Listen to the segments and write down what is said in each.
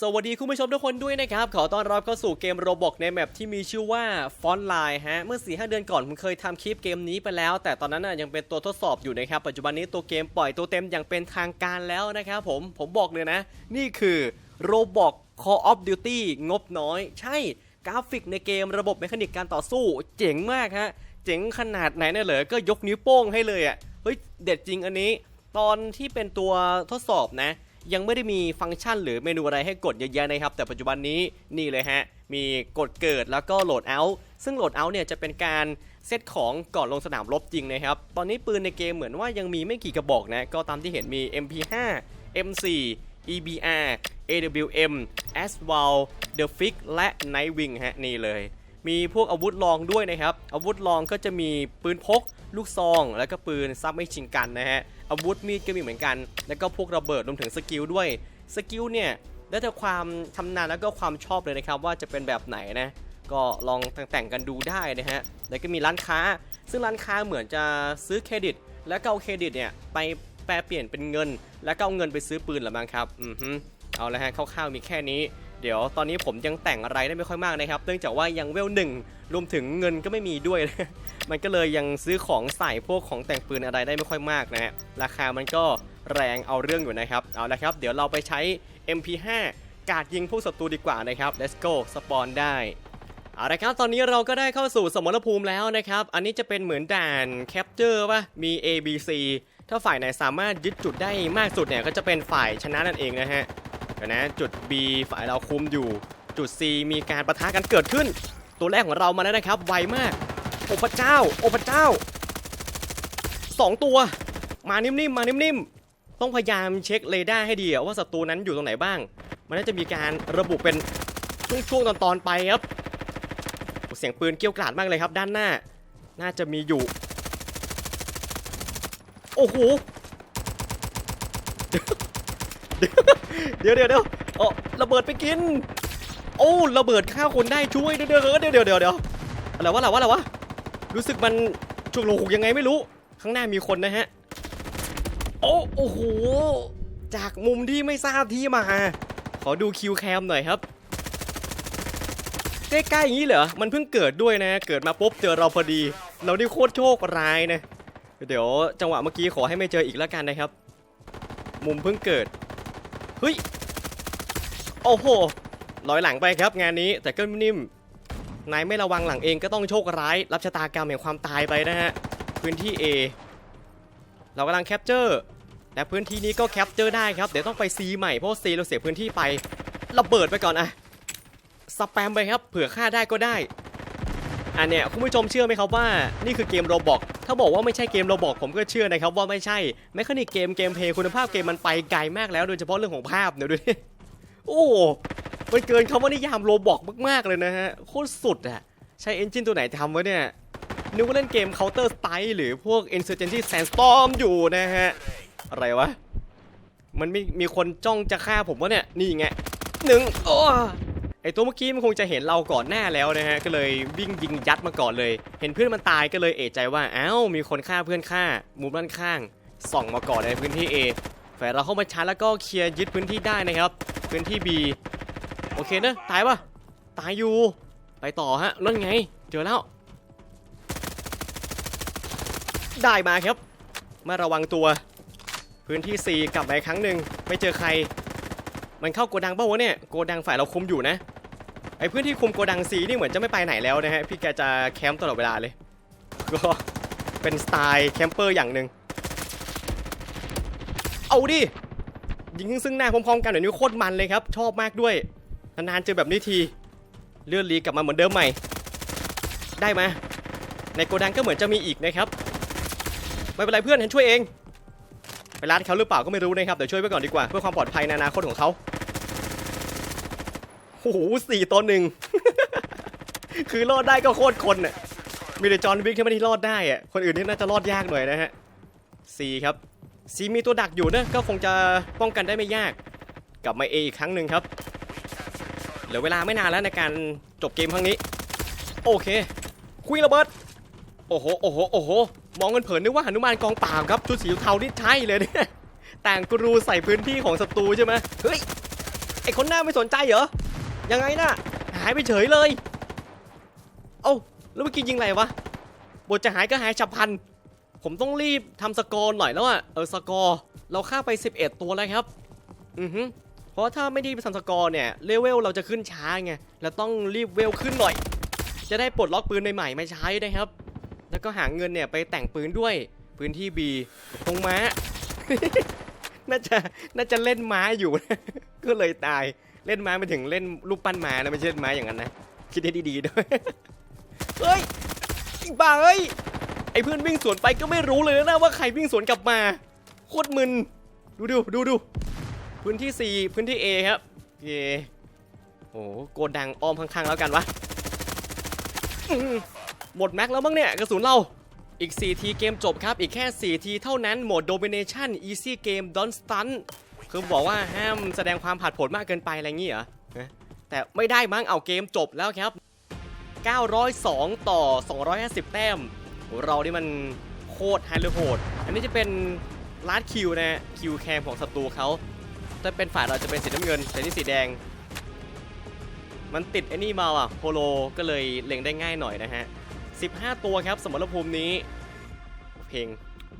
สวัสดีคุณผู้ชมทุกคนด้วยนะครับ ขอต้อนรับเข้าสู่เกมโรบอกในแมปที่มีชื่อว่าฟอนไลน์ฮะ เมื่อ4-5เดือนก่อนผมเคยทำคลิปเกมนี้ไปแล้ว แต่ตอนนั้นน่ะยังเป็นตัวทดสอบอยู่นะครับ ปัจจุบันนี้ตัวเกมปล่อยตัวเต็มอย่างเป็นทางการแล้วนะครับผม ผมบอกเลยนะ นี่คือโรบอก Call of Duty งบน้อย ใช่กราฟิกในเกมระบบเมคานิกการต่อสู้ เจ๋งมากฮะ เจ๋งขนาดไหนเนี่ยเหรอก็ยกนิ้วโป้งให้เลยอะ่ะเฮ้ยเด็ดจริงอันนี้ ตอนที่เป็นตัวทดสอบนะ ยังไม่ได้มีฟังก์ชันหรือเมนูอะไรให้กดเยอะแยะนะครับ แต่ปัจจุบันนี้นี่เลยฮะ มีกดเกิดแล้วก็โหลดเอาท์ซึ่งโหลดเอาท์เนี่ยจะเป็นการเซตของก่อนลงสนามรบจริงนะครับ ตอนนี้ปืนในเกมเหมือนว่ายังมีไม่กี่กระบอกนะ ก็ตามที่เห็นมี MP5 M4 EBR AWM Aswal The Fix และ Nightwing ฮะนี่เลย มีพวกอาวุธรองด้วยนะครับ อาวุธรองก็จะมีปืนพก ลูกซอง แล้วก็ปืนซับไม่ชิงกันนะฮะ อาวุธมีดก็มีเหมือนกัน แล้วก็พวกระเบิดรวมถึงสกิลด้วย สกิลเนี่ยแล้วแต่ความชำนาญแล้วก็ความชอบเลยนะครับ ว่าจะเป็นแบบไหนนะ ก็ลองแต่งๆกันดูได้นะฮะ แล้วก็มีร้านค้า ซึ่งร้านค้าเหมือนจะซื้อเครดิต แล้วก็เอาเครดิตเนี่ยไปแปลเปลี่ยนเป็นเงิน แล้วก็เอาเงินไปซื้อปืนละมั้งครับ อือฮึเอาละฮะคร่าวๆมีแค่นี้ เดี๋ยวตอนนี้ผมยังแต่งอะไรได้ไม่ค่อยมากนะครับ เนื่องจากว่ายังเวลหนึ่งรวมถึงเงินก็ไม่มีด้วย มันก็เลยยังซื้อของใส่พวกของแต่งปืนอะไรได้ไม่ค่อยมากนะฮะราคามันก็แรงเอาเรื่องอยู่นะครับ เอาละครับ เดี๋ยวเราไปใช้ MP5 กาดยิงพวกศัตรูดีกว่านะครับ let's go สปอนได้เอาละครับ ตอนนี้เราก็ได้เข้าสู่สมรภูมิแล้วนะครับ อันนี้จะเป็นเหมือนด่านแคปเจอร์ป่ะ มี A B C ถ้าฝ่ายไหนสามารถยึดจุดได้มากสุดเนี่ยก็จะเป็นฝ่ายชนะนั่นเองนะฮะ ยวนะจุด B ฝ่ายเราคุมอยู่ จุด C มีการประทะกันเกิดขึ้น ตัวแรกของเรามาแล้วนะครับ ไวมาก โอ้พระเจ้า โอ้พระเจ้าสองตัว มานิ่มๆ มานิ่มๆ ต้องพยายามเช็คเรดาร์ให้ดีอะว่าศัตรูนั้นอยู่ตรงไหนบ้าง มันน่าจะมีการระบุเป็นช่วงๆ ตอนๆ ไปครับ เสียงปืนเกรี้ยวกราดมากเลยครับ ด้านหน้า น่าจะมีอยู่ โอ้โห เดี๋ยว เดี๋ยวเดี๋ยวเดี๋ยวเออระเบิดไปกิน โอ้ระเบิดฆ่าคนได้ช่วยเดี๋ยวเดี๋ยวเดี๋ยวเดี๋ยวเดี๋ยวเดี๋ยวอะไรวะอะไรวะอะไรวะรู้สึกมันฉุกลหุกยังไงไม่รู้ ข้างหน้ามีคนนะฮะ โอ้โอ้โหจากมุมที่ไม่ทราบที่มา ขอดูคิวแคมหน่อยครับใกล้ๆอย่างนี้เหรอ มันเพิ่งเกิดด้วยนะ เกิดมาปุ๊บเจอเราพอดี เราได้โคตรโชคร้ายนะ เดี๋ยวจังหวะเมื่อกี้ขอให้ไม่เจออีกแล้วกันนะครับ มุมเพิ่งเกิด เฮ้ย โอ้โหลอยหลังไปครับงานนี้แต่ก็นิ่มนายไม่ระวังหลังเองก็ต้องโชคร้าย รับชะตากรรมแห่งความตายไปนะฮะพื้นที่ A เรากำลังแคปเจอร์และพื้นที่นี้ก็แคปเจอร์ได้ครับเดี๋ยวต้องไป C ใหม่เพราะ C เราเสียพื้นที่ไประเบิดไปก่อนอะสแปมไปครับเผื่อฆ่าได้ก็ได้อันเนี้ยคุณผู้ชมเชื่อไหมครับว่านี่คือเกมโรบอกถ้าบอกว่าไม่ใช่เกมโรบอกผมก็เชื่อนะครับว่าไม่ใช่แมคานิกเกมเกมเพลย์คุณภาพเกมมันไปไกลมากแล้วโดยเฉพาะเรื่องของภาพเนี่ยดูดิ โอ้มันเกินคำว่านิยามโรบอกมาก ๆ เลยนะฮะ โคตรสุดอะใช้เอนจินตัวไหนทำวะเนี่ย นึกว่าเล่นเกม Counter Strike หรือพวก Insurgency Sandstorm อยู่นะฮะ อะไรวะ มันมีมีคนจ้องจะฆ่าผมวะเนี่ย นี่ไงหนึ่งโอ้ไอตัวเมื่อกี้มันคงจะเห็นเราก่อนหน้าแล้วนะฮะ ก็เลยวิ่งยิงยัดมาก่อนเลย เห็นเพื่อนมันตายก็เลยเอะใจว่าอ้าวมีคนฆ่าเพื่อนฆ่ามุมด้านข้างส่องมาก่อนในพื้นที่ A ฝ่ายเราเข้ามาชาร์จแล้วก็เคลียร์ยึดพื้นที่ได้นะครับ พื้นที่ B โอเคเนอะตายปะตายอยู่ ไปต่อฮะนั่นไง เจอแล้ว ได้มาครับ มาระวังตัว พื้นที่ C กลับมาอีกครั้งหนึ่งไม่เจอใคร มันเข้าโกดังเปล่าวะเนี่ยโกดังฝ่ายเราคุมอยู่นะไอพื้นที่คุมโกดังซีนี่เหมือนจะไม่ไปไหนแล้วนะฮะพี่แกจะแคมป์ตลอดเวลาเลย ก็เป็นสไตล์แคมเปอร์อย่างหนึ่งเอาดิ ยิงซึ่งหน้าพร้อมๆกันแบบนี้โคตรมันเลยครับ ชอบมากด้วยนานๆเจอแบบนี้ทีเลื่อนลีกลับมาเหมือนเดิมใหม่ ได้มาในโกดังก็เหมือนจะมีอีกนะครับไม่เป็นไรเพื่อนฉันช่วยเองไปรัดเขาหรือเปล่าก็ไม่รู้นะครับเดี๋ยวช่วยไว้ก่อนดีกว่าเพื่อความปลอดภัยในอนาคตของเขาโอ้โหสี่ต่อหนึ่งคือรอดได้ก็โคตรคนน่ะมีแต่จอห์นวิกที่ไม่ได้รอดได้อะคนอื่นนี่น่าจะรอดยากหน่อยนะฮะซีครับ ซีมีตัวดักอยู่นะก็คงจะป้องกันได้ไม่ยาก กลับมาเออีกครั้งหนึ่งครับเหลือเวลาไม่นานแล้วในการจบเกมครั้งนี้ โอเค คุยระเบิดโอ้โหโอ้โหโอ้โหมองกันเผินนึกว่าหนุมานกองปราบครับชุดสีเทานี่ใช่เลยเนี่ยแต่งกรูใส่พื้นที่ของศัตรูใช่ไหมเฮ้ยไอคนหน้าไม่สนใจเหรอยังไงน่ะหายไปเฉยเลย เอ้าแล้วเมื่อกี้ยิงอะไรวะบทจะหายก็หายฉับพลัน ผมต้องรีบทำสกอร์หน่อยแล้วอะเออสกอร์เราฆ่าไป 11 ตัวแล้วครับอือฮึเพราะถ้าไม่ด้ไปทำสกอร์เนี่ยเลเวลเราจะขึ้นช้าไงแล้วต้องรีบเวลขึ้นหน่อย จะได้ปลดล็อกปืนใหม่ๆมาใช้นะครับ แล้วก็หาเงินเนี่ยไปแต่งปืนด้วยพื้นที่ B ตรงม้า น่าจะน่าจะเล่นม้าอยู่ก็เลยตายเล่นม้าไปถึงเล่นรูปปั้นม้านะไม่ใช่เล่นม้าอย่างนั้นนะคิดให้ดีๆด้วยเฮ้ยบ้าเอ้ย ไอ้เพื่อนวิ่งสวนไปก็ไม่รู้เลยนะว่าใครวิ่งสวนกลับมาโคตรมึนดูดูดูดูพื้นที่ 4 พื้นที่ A ครับเอโอ้โหโกดังอ้อมข้างๆแล้วกันวะหมดแม็กแล้วมั้งเนี่ยกระสุนเราอีก 4 ทีเกมจบครับ อีกแค่ 4 ทีเท่านั้นโหมด Domination Easy Game Don't Stun คือบอกว่าห้ามแสดงความผาดผนมากเกินไปอะไรงี้เหรอแต่ไม่ได้มั้งเอาเกมจบแล้วครับ 902 ต่อ 250 แต้ม เรานี่มันโคตรไฮเลอร์โหด อันนี้จะเป็นลาดคิวนะฮะคิวแคมของศัตรูเขาถ้าเป็นฝ่ายเราจะเป็นสีน้ำเงิน แต่นี่สีแดง มันติดไอ้นี่มาอะโฮโลก็เลยเล็งได้ง่ายหน่อยนะฮะ 15 ตัวครับ สมรภูมินี้ เพลง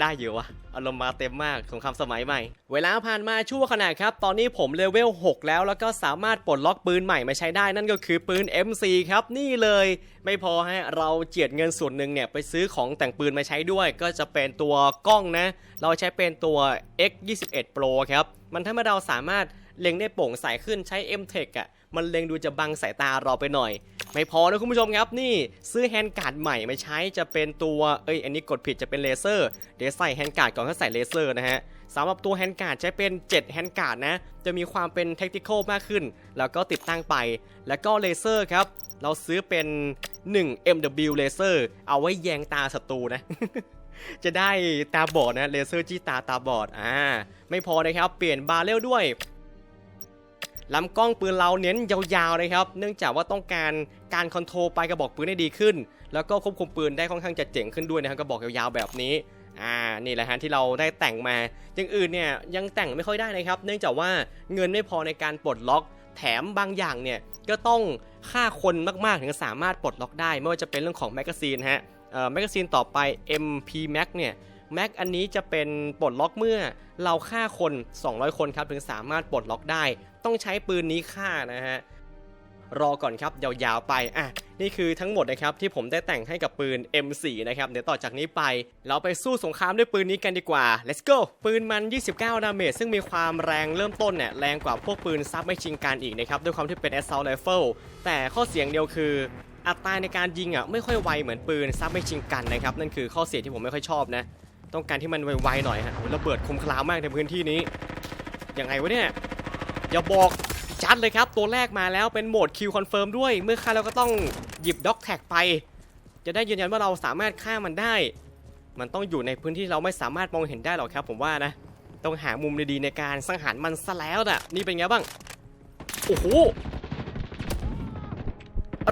ได้เยอะวะอารมณ์มาเต็มมากสงครามสมัยใหม่ เวลาผ่านมาชั่วขณะครับ ตอนนี้ผมเลเวล 6 แล้ว แล้วก็สามารถปลดล็อกปืนใหม่มาใช้ได้นั่นก็คือปืน MC ครับนี่เลย ไม่พอฮะเราเจียดเงินส่วนหนึ่งเนี่ยไปซื้อของแต่งปืนมาใช้ด้วย ก็จะเป็นตัวกล้องนะ เราใช้เป็นตัว X21 Pro ครับมันทำให้เราสามารถเล็งได้โปร่งใสขึ้นใช้ M-Tech อะมันเล็งดูจะบังสายตาเราไปหน่อย ไม่พอนะคุณผู้ชมครับนี่ซื้อแฮนด์การ์ดใหม่มาใช้จะเป็นตัวเอ้ยอันนี้กดผิดจะเป็นเลเซอร์เดี๋ยวใส่แฮนด์การ์ดก่อนก็ใส่เลเซอร์นะฮะสำหรับตัวแฮนด์การ์ดใช้เป็น 7 แฮนด์การ์ดนะ จะมีความเป็นเทคนิคอลมากขึ้น แล้วก็ติดตั้งไป แล้วก็เลเซอร์ครับ เราซื้อเป็น 1 MW เลเซอร์เอาไว้แยงตาศัตรูนะ จะได้ตาบอดนะเลเซอร์จี้ตาตาบอดอ่าไม่พอนะครับ เปลี่ยนบาเรลด้วย ลำกล้องปืนเราเน้นยาวๆเลยครับ เนื่องจากว่าต้องการการคอนโทรลปลายกระบอกปืนให้ดีขึ้น แล้วก็ควบคุมปืนได้ค่อนข้างจะเจ๋งขึ้นด้วยนะครับกระบอกยาวๆแบบนี้อ่านี่แหละฮะที่เราได้แต่งมาอย่างอื่นเนี่ยยังแต่งไม่ค่อยได้นะครับ เนื่องจากว่าเงินไม่พอในการปลดล็อกแถมบางอย่างเนี่ยก็ต้องฆ่าคนมากๆถึงจะสามารถปลดล็อกได้ ไม่ว่าจะเป็นเรื่องของแมกกาซีนฮะเอ่อแมกกาซีนต่อไป MP Max เนี่ยแม็กอันนี้จะเป็นปลดล็อกเมื่อเราฆ่าคน 200 คนครับถึงสามารถปลดล็อกได้ ต้องใช้ปืนนี้ฆ่านะฮะรอก่อนครับยาวๆไปอะนี่คือทั้งหมดนะครับที่ผมได้แต่งให้กับปืน M4 นะครับเดี๋ยวต่อจากนี้ไป เราไปสู้สงครามด้วยปืนนี้กันดีกว่า let's go ปืนมัน 29 ดาเมจซึ่งมีความแรงเริ่มต้นเนี่ยแรงกว่าพวกปืนซับไม่ชิงการอีกนะครับด้วยความที่เป็น assault rifle แต่ข้อเสียงเดียวคืออัตราในการยิงอะไม่ค่อยไวเหมือนปืนซับไม่ชิงกันนะครับนั่นคือข้อเสียที่ผมไม่ค่อยชอบนะ ต้องการที่มันไวๆหน่อยฮะระเบิดคมคลามมากในพื้นที่นี้ยังไงวะเนี่ย อย่าบอกจัดเลยครับ ตัวแรกมาแล้วเป็นโหมดคิวคอนเฟิร์มด้วย เมื่อฆ่าเราก็ต้องหยิบด็อกแท็กไป จะได้ยืนยันว่าเราสามารถฆ่ามันได้ มันต้องอยู่ในพื้นที่เราไม่สามารถมองเห็นได้หรอกครับ ผมว่านะ ต้องหามุมดีๆในการสังหารมันซะแล้วน่ะนี่เป็นไงบ้าง โอ้โห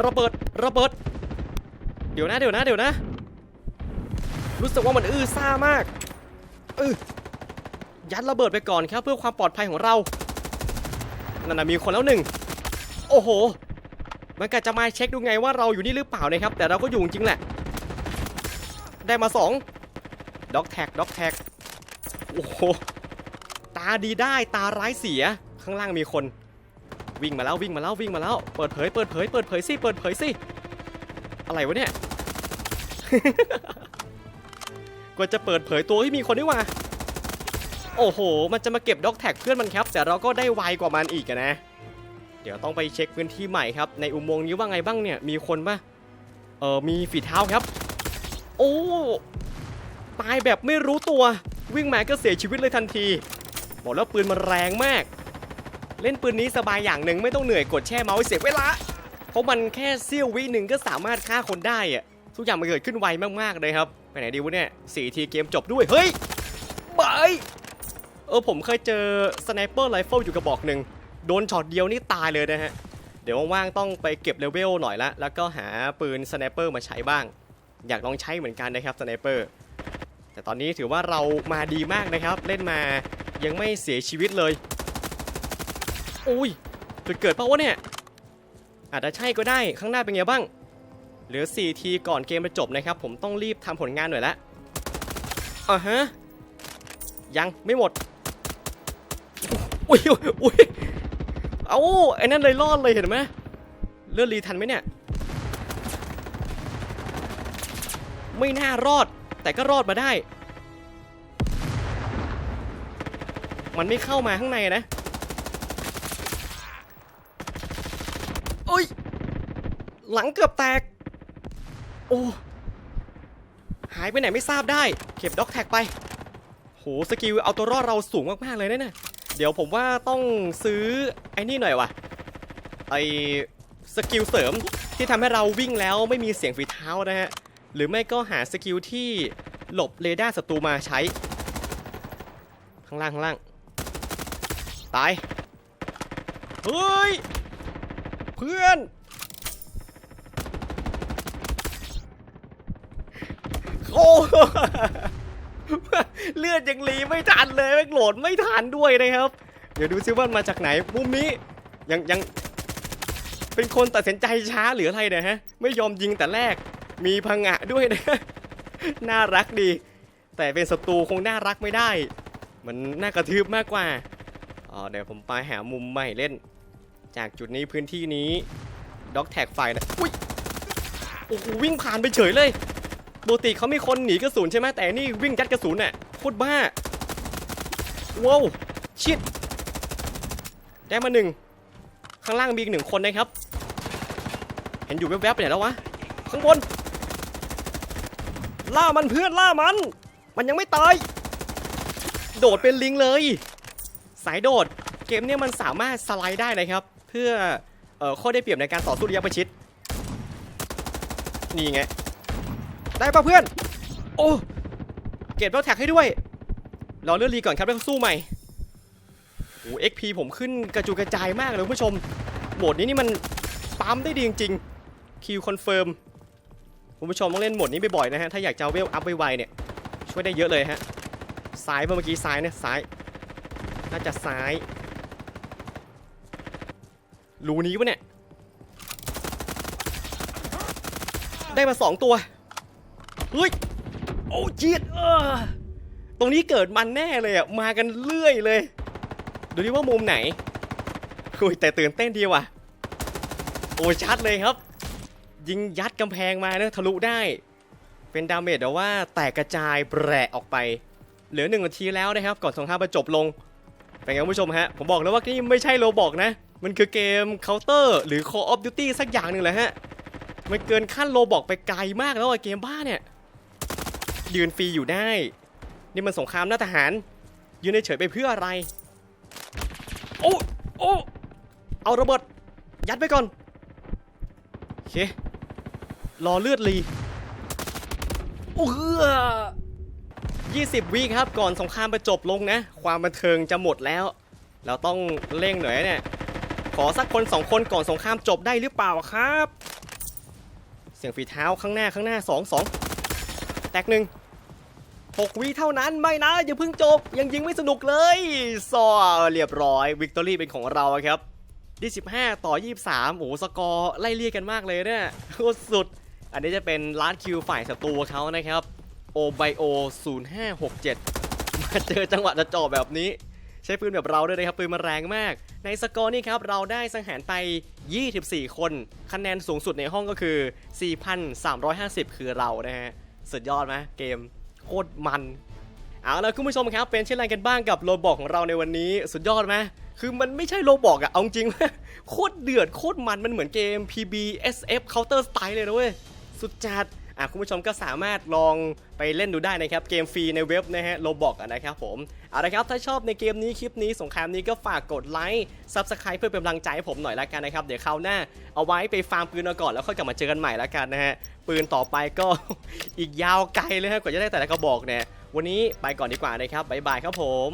ระเบิดระเบิด เดี๋ยวนะเดี๋ยวนะเดี๋ยวนะ รู้สึกว่ามันอื้อซ่ามากเออยัดระเบิดไปก่อนครับ เพื่อความปลอดภัยของเรา นั่นนะมีคนแล้วหนึ่งโอ้โห มันกะจะมาเช็คดูไงว่าเราอยู่นี่หรือเปล่านะครับ แต่เราก็อยู่จริงแหละ ได้มาสองด็อกแท็กด็อกแท็กโอ้โห ตาดีได้ตาร้ายเสีย ข้างล่างมีคน วิ่งมาแล้ววิ่งมาแล้ววิ่งมาแล้ว เปิดเผยเปิดเผยเปิดเผยสิเปิดเผยสิ อะไรวะเนี่ย กว่าจะเปิดเผยตัวที่มีคนนี่หว่า โอ้โห มันจะมาเก็บด็อกแท็กเพื่อนมันครับ แต่เราก็ได้ไวกว่ามันอีกนะ เดี๋ยวต้องไปเช็คพื้นที่ใหม่ครับ ในอุโมงค์นี้ว่าไงบ้างเนี่ย มีคนปะเออมีฝีเท้าครับ โอ้ตายแบบไม่รู้ตัว วิ่งมาก็เสียชีวิตเลยทันที บอกแล้วปืนมันแรงมาก เล่นปืนนี้สบายอย่างหนึ่งไม่ต้องเหนื่อยกดแช่เมาส์เสียเวลา เพราะมันแค่เสี้ยววิหนึ่งก็สามารถฆ่าคนได้อะทุกอย่างมันเกิดขึ้นไวมากๆเลยครับ ไปไหนดีวะเนี่ยสี่ทีเกมจบด้วย เฮ้ยบาย เออผมเคยเจอสไนเปอร์ไรเฟิลอยู่กระบอกหนึ่งโดนช็อตเดียวนี่ตายเลยนะฮะ เดี๋ยวว่างๆต้องไปเก็บเลเวลหน่อยละ แล้วก็หาปืนสไนเปอร์มาใช้บ้าง อยากลองใช้เหมือนกันนะครับสไนเปอร์แต่ตอนนี้ถือว่าเรามาดีมากนะครับ เล่นมายังไม่เสียชีวิตเลย อุ้ยจุดเกิดเปล่าวะเนี่ย อาจจะใช่ก็ได้ข้างหน้าเป็นไงบ้าง เหลือ 4 ทีก่อนเกมจะจบนะครับ ผมต้องรีบทำผลงานหน่อยละอ่าฮะ ยังไม่หมด อุ้ยอุ้ยเอาไอ้นั่นเลยรอดเลยเห็นไหมเลื่อนรีทันไหมเนี่ย ไม่น่ารอด แต่ก็รอดมาได้ มันไม่เข้ามาข้างในนะโอ้ย หลังเกือบแตก โอ้ หายไปไหนไม่ทราบได้ เก็บด็อกแท็กไป โห สกิลเอาตัวรอดเราสูงมาก ๆ เลยนะเนี่ย เดี๋ยวผมว่าต้องซื้อไอ้นี่หน่อยวะไอสกิลเสริมที่ทำให้เราวิ่งแล้วไม่มีเสียงฝีเท้านะฮะ หรือไม่ก็หาสกิลที่หลบเรดาร์ศัตรูมาใช้ ข้างล่างข้างล่าง ตาย เฮ้ย เพื่อน โอ้ เลือดยังรีไม่ทันเลยแม่งโหลดไม่ทันด้วยนะครับ เดี๋ยวดูซิว่ามันมาจากไหนมุมนี้ยังยังเป็นคนตัดสินใจช้าหรืออะไรเนี่ยฮะ ไม่ยอมยิงแต่แรกมีพังะด้วยนะน่ารักดี แต่เป็นศัตรูคงน่ารักไม่ได้ มันน่ากระทืบมากกว่าอ๋อเดี๋ยวผมไปหามุมใหม่เล่น จากจุดนี้พื้นที่นี้ด็อกแท็กไฟนะอุ้ยโอ้โหวิ่งผ่านไปเฉยเลย ปกติเขามีคนหนีกระสุนใช่ไหมแต่นี่วิ่งยัดกระสุนน่ะโคตรบ้าว้าวชิดได้มาหนึ่งข้างล่างมีอีกหนึ่งคนนะครับ เห็นอยู่แวบๆไปไหนแล้ววะข้างบน ล่ามันเพื่อนล่ามัน มันยังไม่ตายโดดเป็นลิงเลย สายโดดเกมเนี้ยมันสามารถสไลด์ได้นะครับ เพื่อเอ่อข้อได้เปรียบในการต่อสู้ระยะประชิดนี่ไง ได้ป่ะเพื่อน โอ้ เก็บลแท็กให้ด้วย รอเลือนรีก่อนครับแล้วสู้ใหม่โอ้ XP ผมขึ้นกระจุกระจายมากเลยผู้ชม โหมดนี้นี่มันปั๊มได้ดีจริงๆ คิวคอนเฟิร์ม คุณผู้ชมต้องเล่นโหมดนี้บ่อยๆนะฮะ ถ้าอยากจะเวลอัพไวๆเนี่ย ช่วยได้เยอะเลยฮะ ซ้ายเมื่อกี้ซ้ายเนี่ยซ้าย น่าจะซ้าย รูนี้ปะเนี่ย ได้มาสองตัว เฮ้ย โอ้จีดเออตรงนี้เกิดมันแน่เลยอะ มากันเรื่อยเลย ดูดิว่ามุมไหนคุยแต่ตื่นเต้นดีว่ะ โอ้ชัดเลยครับ ยิงยัดกำแพงมาเนะทะลุได้ เป็นดาเมจแต่ว่าแตกกระจายแปรออกไป เหลือหนึ่งนาทีแล้วนะครับ ก่อนสงครามจะจบลง เป็นไงคุณผู้ชมฮะ ผมบอกแล้วว่านี่ไม่ใช่โลบอกนะ มันคือเกม Counter หรือ Call of Duty สักอย่างหนึ่งแหละฮะ มันเกินขั้นโลบอกไปไกลมากแล้วอะเกมบ้าเนี่ย ยืนฟรีอยู่ได้ นี่มันสงครามหน้าทหาร ยืนเฉยๆไปเพื่ออะไร โอ้โอ้เอาระเบิดยัดไปก่อนโอเครอเลือดรีโอ้เฮือ20วิครับก่อนสงครามจะจบลงนะ ความบันเทิงจะหมดแล้ว เราต้องเร่งหน่อยนะเนี่ยขอสักคนสองคนก่อนสงครามจบได้หรือเปล่าครับ เสียงฝีเท้าข้างหน้าข้างหน้าสองสองแตกหนึ่ง หกวิเท่านั้นไม่นะ อย่าเพิ่งจบ ยังยิงไม่สนุกเลยซอเรียบร้อยวิกตอรี่เป็นของเราครับ25ต่อ23โอ้โหสกอร์ไล่เลี่ยกันมากเลยเนี่ยโคตรสุด อันนี้จะเป็นลาดคิวฝ่ายศัตรูเขานะครับโอไบโอ0567มาเจอจังหวะจะจ่อแบบนี้ ใช้ปืนแบบเราด้วยนะครับปืนมันแรงมาก ในสกอร์นี่ครับเราได้สังหารไป 24 คน คะแนนสูงสุดในห้องก็คือ 4,350 คือเรานะฮะสุดยอดไหมเกม คตรมันเอาละคุณผู้ชมครับเป็นเช่นไรกันบ้างกับโลบอกของเราในวันนี้สุดยอดไหมคือมันไม่ใช่โลบอกอะเอาจริงโคตรเดือดโคตรมันมันเหมือนเกม PB SF Counter Strike เลยนะเว้ยสุดจัด อะคุณผู้ชมก็สามารถลองไปเล่นดูได้นะครับ เกมฟรีในเว็บนะฮะโลบอกนะครับผมเอาละครับถ้าชอบในเกมนี้คลิปนี้สงครามนี้ก็ฝากกดไลค์ Subscribe เพื่อเป็นกำลังใจให้ผมหน่อยละกันนะครับ เดี๋ยวคราวหน้าเอาไว้ไปฟาร์มปืนเอาก่อนแล้วค่อยกลับมาเจอกันใหม่ละกันนะฮะปืนต่อไปก็ อีกยาวไกลเลยฮะกว่าจะได้แต่ละกระบอกเนี่ยวันนี้ไปก่อนดีกว่านะครับบ๊ายบายครับผม